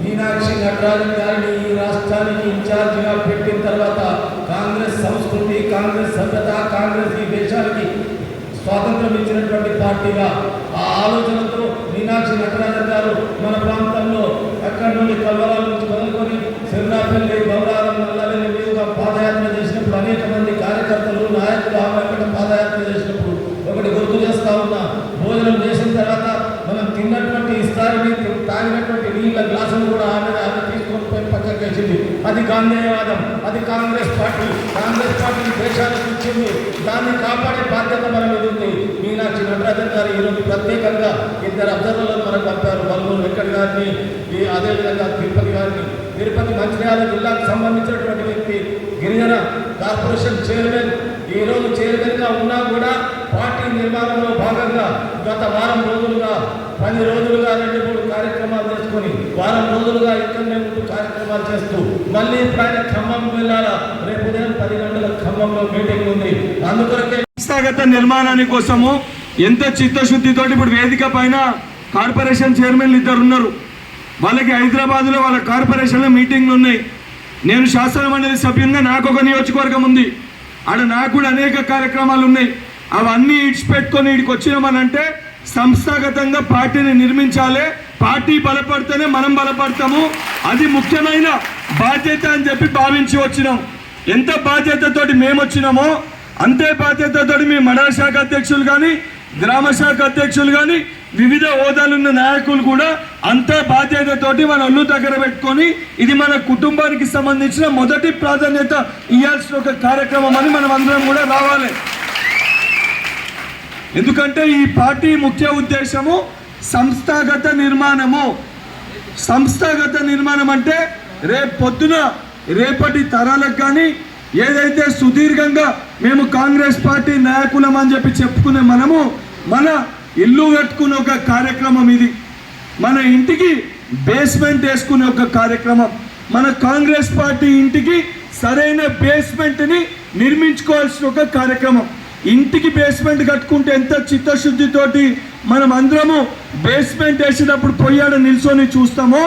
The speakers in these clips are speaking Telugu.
మీనాక్షి నటరాజన్ గారిని ఈ రాష్ట్రానికి ఇన్ఛార్జిగా పెట్టిన తర్వాత కాంగ్రెస్ సంస్కృతి కాంగ్రెస్ సభ్యత కాంగ్రెస్ ఈ దేశానికి స్వాతంత్రం ఇచ్చినటువంటి పార్టీగా ఆ ఆలోచనతో మీనాక్షి నటరాజన్ గారు మన ప్రాంతంలో అక్కడి నుండి కల్వరాల నుంచి మొదలుకొని సిరినాపల్లి గౌరారం నల్లవెల్లి మీదుగా పాదయాత్ర చేసినప్పుడు అనేక మంది కార్యకర్తలు నాయకులు ఆ వెంకట పాదయాత్ర చేసినప్పుడు ఒకటి గుర్తు చేస్తా ఉన్నా భోజనం చేసిన తర్వాత మనం తిన్నటువంటి ఇస్తారని తాగినటువంటి నీళ్ళ గ్లాసులు కూడా ఆమె ఆమె తీసుకొని పోయి పక్కకి వచ్చింది అది గాంధేయవాదం అది కాంగ్రెస్ పార్టీ. కాంగ్రెస్ పార్టీ దేశానికి ఇచ్చింది. దాన్ని కాపాడే బాధ్యత మన మీద ఉంది. మీనాక్షి నటరాజన్ గారు ఈరోజు ప్రత్యేకంగా ఇద్దరు అబ్జర్వర్లను మనకు పంపారు. బల్మూరు వెంకట్ గారిని ఈ అదేవిధంగా తిరుపతి గారిని. తిరుపతి మంచిర్యాల జిల్లాకు సంబంధించినటువంటి వ్యక్తి గిరిజన కార్పొరేషన్ చైర్మన్ ఈ రోజు ఉన్నా కూడా పార్టీ నిర్మాణంలో భాగంగా గత వారం రోజులుగా పది రోజులుగా రెండు మూడు కార్యక్రమాలు చేసుకొని వారం రోజులుగా ఇక్కడనే ఉంటూ కార్యక్రమాలు చేస్తూ మళ్ళీ పైన ఖమ్మం వెళ్ళాలా? రేపు ఉదయం పది గంటల ఖమ్మంలో మీటింగ్ ఉంది. అందుకొరకే సంస్థాగత నిర్మాణాని కోసము ఎంత చిత్తశుద్ధితోటి ఇప్పుడు వేదిక పైన కార్పొరేషన్ చైర్మన్లు ఇద్దరు ఉన్నారు. వాళ్ళకి హైదరాబాద్లో వాళ్ళ కార్పొరేషన్లో మీటింగ్లు ఉన్నాయి. నేను శాసనమండలి సభ్యునిగా నాకు ఒక నియోజకవర్గం ఉంది. ఆడ నాకు కూడా అనేక కార్యక్రమాలు ఉన్నాయి. అవన్నీ ఇడిచిపెట్టుకొని ఇడికి వచ్చినామనంటే సంస్థాగతంగా పార్టీని నిర్మించాలి పార్టీ బలపడితేనే మనం బలపడతాము. అది ముఖ్యమైన బాధ్యత అని చెప్పి భావించి వచ్చినాం. ఎంత బాధ్యతతోటి మేము వచ్చినామో అంతే బాధ్యతతోటి మీ మండల శాఖ అధ్యక్షులు కానీ గ్రామ శాఖ అధ్యక్షులు కానీ వివిధ హోదాలున్న నాయకులు కూడా అంత బాధ్యతతోటి మన ఒళ్ళు దగ్గర పెట్టుకొని ఇది మన కుటుంబానికి సంబంధించిన మొదటి ప్రాధాన్యత ఇవ్వాల్సిన ఒక కార్యక్రమం అని మనం అందరం కూడా రావాలి. ఎందుకంటే ఈ పార్టీ ముఖ్య ఉద్దేశము సంస్థాగత నిర్మాణము. సంస్థాగత నిర్మాణం అంటే రేపు పొద్దున రేపటి తరాలకు కానీ ఏదైతే సుదీర్ఘంగా మేము కాంగ్రెస్ పార్టీ నాయకులం అని చెప్పి చెప్పుకునే మనము మన ఇల్లు కట్టుకునే ఒక కార్యక్రమం ఇది. మన ఇంటికి బేస్మెంట్ వేసుకునే ఒక కార్యక్రమం. మన కాంగ్రెస్ పార్టీ ఇంటికి సరైన బేస్మెంట్ని నిర్మించుకోవాల్సిన ఒక కార్యక్రమం. ఇంటికి బేస్మెంట్ కట్టుకుంటే ఎంత చిత్తశుద్ధితోటి మనం అందరము బేస్మెంట్ వేసేటప్పుడు పొయ్యాడ నిల్చొని చూస్తామో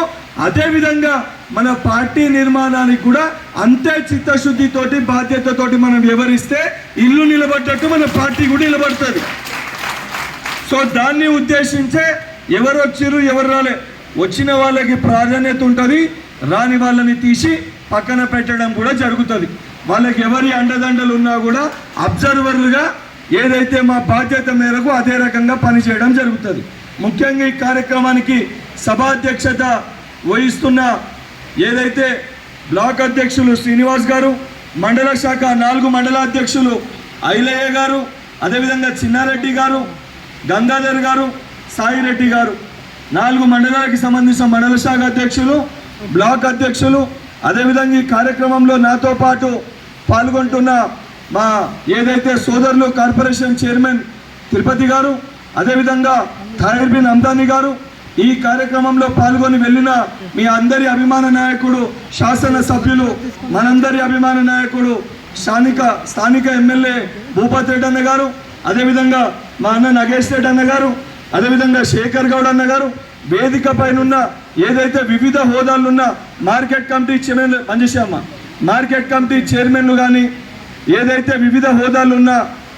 అదే విధంగా మన పార్టీ నిర్మాణానికి కూడా అంతే చిత్తశుద్ధితోటి బాధ్యతతోటి మనం వివరిస్తే ఇల్లు నిలబడ్డట్టు మన పార్టీ కూడా నిలబడుతుంది. సో దాన్ని ఉద్దేశించే ఎవరు వచ్చారు ఎవరు రాలే. వచ్చిన వాళ్ళకి ప్రాధాన్యత ఉంటుంది రాని వాళ్ళని తీసి పక్కన పెట్టడం కూడా జరుగుతుంది. వాళ్ళకి ఎవరి అండదండలు ఉన్నా కూడా అబ్జర్వర్లుగా ఏదైతే మా బాధ్యత మేరకు అదే రకంగా పనిచేయడం జరుగుతుంది. ముఖ్యంగా ఈ కార్యక్రమానికి సభాధ్యక్షత వహిస్తున్న ఏదైతే బ్లాక్ అధ్యక్షులు శ్రీనివాస్ గారు మండల శాఖ నాలుగు మండలాధ్యక్షులు ఐలయ్య గారు అదేవిధంగా చిన్నారెడ్డి గారు గంగాధర్ గారు సాయిరెడ్డి గారు నాలుగు మండలాలకు సంబంధించిన మండల శాఖ అధ్యక్షులు బ్లాక్ అధ్యక్షులు అదేవిధంగా ఈ కార్యక్రమంలో నాతో పాటు పాల్గొంటున్న మా ఏదైతే సోదరులు కార్పొరేషన్ చైర్మన్ తిరుపతి గారు అదేవిధంగా తాహిర్ బిన్ అమ్దాని గారు ఈ కార్యక్రమంలో పాల్గొని వెళ్ళిన మీ అందరి అభిమాన నాయకుడు శాసన సభ్యులు మనందరి అభిమాన నాయకుడు స్థానిక స్థానిక ఎమ్మెల్యే భూపతి గారు అదేవిధంగా మా అన్న నగేష్ రెడ్డి అన్న గారు అదేవిధంగా శేఖర్ గౌడ్ అన్న గారు వేదిక పైన ఏదైతే వివిధ హోదాలున్న మార్కెట్ కమిటీ చైర్మన్ పనిచేసామా మార్కెట్ కమిటీ చైర్మన్లు కానీ ఏదైతే వివిధ హోదాలున్న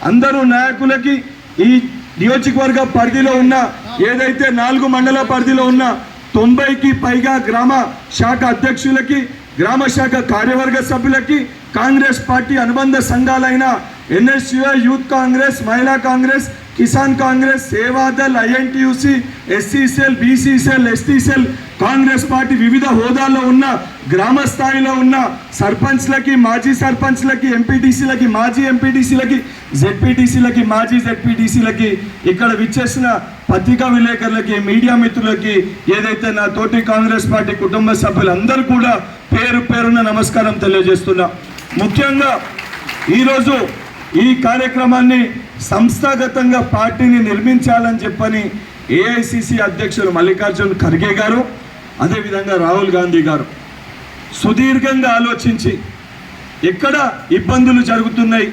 అందరూ నాయకులకి ఈ నియోజకవర్గ పరిధిలో ఉన్న ఏదైతే నాలుగు మండల పరిధిలో ఉన్న తొంభైకి పైగా గ్రామ శాఖ అధ్యక్షులకి గ్రామ శాఖ కార్యవర్గ సభ్యులకి కాంగ్రెస్ పార్టీ అనుబంధ సంఘాలైన NSUI youth Congress Mahila Congress Kisan Congress Sevadal INTUC SCCL BCCL ST cell Congress party వివిధ హోదాల్లో ఉన్న గ్రామ స్థాయిలో ఉన్న సర్పంచ్లకి మాజీ సర్పంచ్లకి ఎంపీటీసీలకి మాజీ ఎంపీటీసీలకి జెడ్పీటీసీలకి మాజీ జెడ్పీటీసీలకి ఇక్కడ విచ్చేసిన పత్రికా విలేకరులకి మీడియా మిత్రులకి ఏదైతే నా తోటి కాంగ్రెస్ పార్టీ కుటుంబ సభ్యులందరూ కూడా పేరు పేరున నమస్కారం తెలియజేస్తున్నా. ముఖ్యంగా ఈరోజు ఈ కార్యక్రమాన్ని సంస్థాగతంగా పార్టీని నిర్మించాలని చెప్పని ఏఐసిసి అధ్యక్షులు మల్లికార్జున్ ఖర్గే గారు అదేవిధంగా రాహుల్ గాంధీ గారు. సుదీర్ఘంగా ఆలోచించి ఎక్కడ ఇబ్బందులు జరుగుతున్నాయి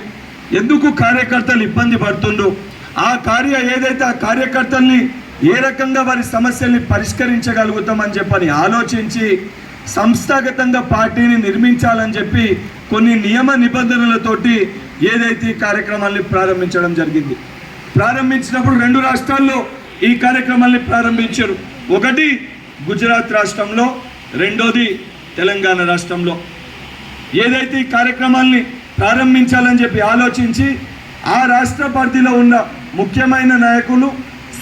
ఎందుకు కార్యకర్తలు ఇబ్బంది పడుతుండ్రు ఆ కార్య ఏదైతే ఆ కార్యకర్తల్ని ఏ రకంగా వారి సమస్యల్ని పరిష్కరించగలుగుతామని చెప్పని ఆలోచించి సంస్థాగతంగా పార్టీని నిర్మించాలని చెప్పి కొన్ని నియమ నిబంధనలతోటి ఏదైతే ఈ కార్యక్రమాల్ని ప్రారంభించడం జరిగింది? ప్రారంభించినప్పుడు రెండు రాష్ట్రాల్లో ఈ కార్యక్రమాన్ని ప్రారంభించారు. ఒకటి గుజరాత్ రాష్ట్రంలో రెండోది తెలంగాణ రాష్ట్రంలో. ఏదైతే ఈ కార్యక్రమాల్ని ప్రారంభించాలని చెప్పి ఆలోచించి ఆ రాష్ట్ర పార్టీలో ఉన్న ముఖ్యమైన నాయకులు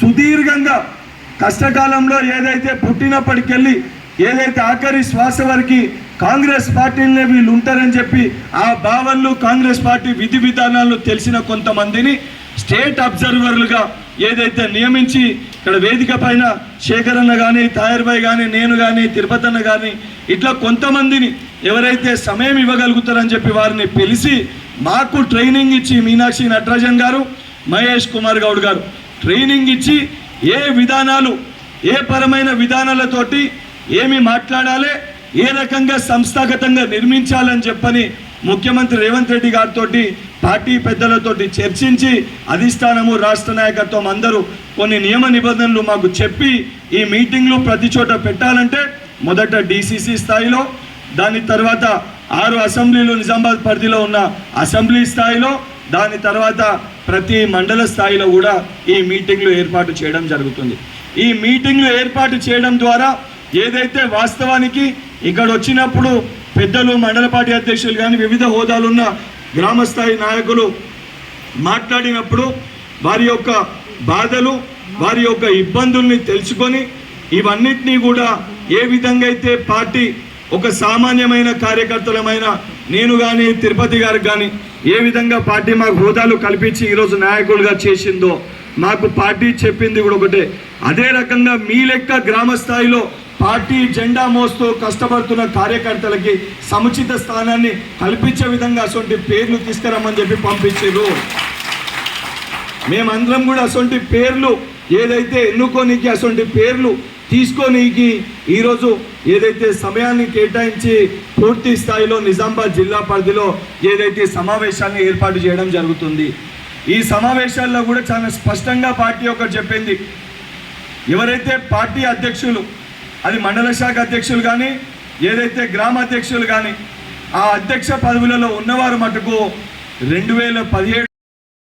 సుదీర్ఘంగా కష్టకాలంలో ఏదైతే పుట్టినప్పటికెళ్ళి ఏదైతే ఆఖరి శ్వాస వరకు కాంగ్రెస్ పార్టీలనే వీళ్ళు ఉంటారని చెప్పి ఆ భావనలు కాంగ్రెస్ పార్టీ విధి విధానాలు తెలిసిన కొంతమందిని స్టేట్ అబ్జర్వర్లుగా ఏదైతే నియమించి ఇక్కడ వేదిక పైన శేఖర్ అన్న కానీ తాయర్బాయ్ కానీ నేను కానీ తిరుపతి అన్న కానీ ఇట్లా కొంతమందిని ఎవరైతే సమయం ఇవ్వగలుగుతారని చెప్పి వారిని పిలిచి మాకు ట్రైనింగ్ ఇచ్చి మీనాక్షి నటరాజన్ గారు మహేష్ కుమార్ గౌడ్ గారు ట్రైనింగ్ ఇచ్చి ఏ విధానాలు ఏ పరమైన విధానాలతోటి ఏమి మాట్లాడాలి ఏ రకంగా సంస్థాగతంగా నిర్మించాలని చెప్పని ముఖ్యమంత్రి రేవంత్ రెడ్డి గారితో పార్టీ పెద్దలతోటి చర్చించి అధిష్టానము రాష్ట్ర నాయకత్వం అందరూ కొన్ని నియమ నిబంధనలు మాకు చెప్పి ఈ మీటింగ్లు ప్రతి చోట పెట్టాలంటే మొదట డిసిసి స్థాయిలో దాని తర్వాత ఆరు అసెంబ్లీలు నిజామాబాద్ పరిధిలో ఉన్న అసెంబ్లీ స్థాయిలో దాని తర్వాత ప్రతి మండల స్థాయిలో కూడా ఈ మీటింగ్లు ఏర్పాటు చేయడం జరుగుతుంది. ఈ మీటింగ్లు ఏర్పాటు చేయడం ద్వారా ఏదైతే వాస్తవానికి ఇక్కడ వచ్చినప్పుడు పెద్దలు మండల పార్టీ అధ్యక్షులు కానీ వివిధ హోదాలున్న గ్రామస్థాయి నాయకులు మాట్లాడినప్పుడు వారి యొక్క బాధలు వారి యొక్క ఇబ్బందుల్ని తెలుసుకొని ఇవన్నిటినీ కూడా ఏ విధంగా అయితే పార్టీ ఒక సామాన్యమైన కార్యకర్తలమైన నేను కానీ తిరుపతి గారికి కానీ ఏ విధంగా పార్టీ మాకు హోదాలు కల్పించి ఈరోజు నాయకులుగా చేసిందో మాకు పార్టీ చెప్పింది కూడా ఒకటే. అదే రకంగా మీ లెక్క గ్రామ స్థాయిలో పార్టీ జెండా మోస్తూ కష్టపడుతున్న కార్యకర్తలకి సముచిత స్థానాన్ని కల్పించే విధంగా అటువంటి పేర్లు తీసుకురమ్మని చెప్పి పంపించారు మేమందరం కూడా అటువంటి పేర్లు ఏదైతే ఎన్నుకోనికి అటువంటి పేర్లు తీసుకోనీకి ఈరోజు ఏదైతే సమయాన్ని కేటాయించి పూర్తి స్థాయిలో నిజామాబాద్ జిల్లా పరిధిలో ఏదైతే సమావేశాన్ని ఏర్పాటు చేయడం జరుగుతుంది. ఈ సమావేశాల్లో కూడా చాలా స్పష్టంగా పార్టీ ఒకటి చెప్పింది. ఎవరైతే పార్టీ అధ్యక్షులు అది మండల శాఖ అధ్యక్షులు కానీ ఏదైతే గ్రామ అధ్యక్షులు కానీ ఆ అధ్యక్ష పదవులలో ఉన్నవారు మటుకు రెండు వేల పదిహేడు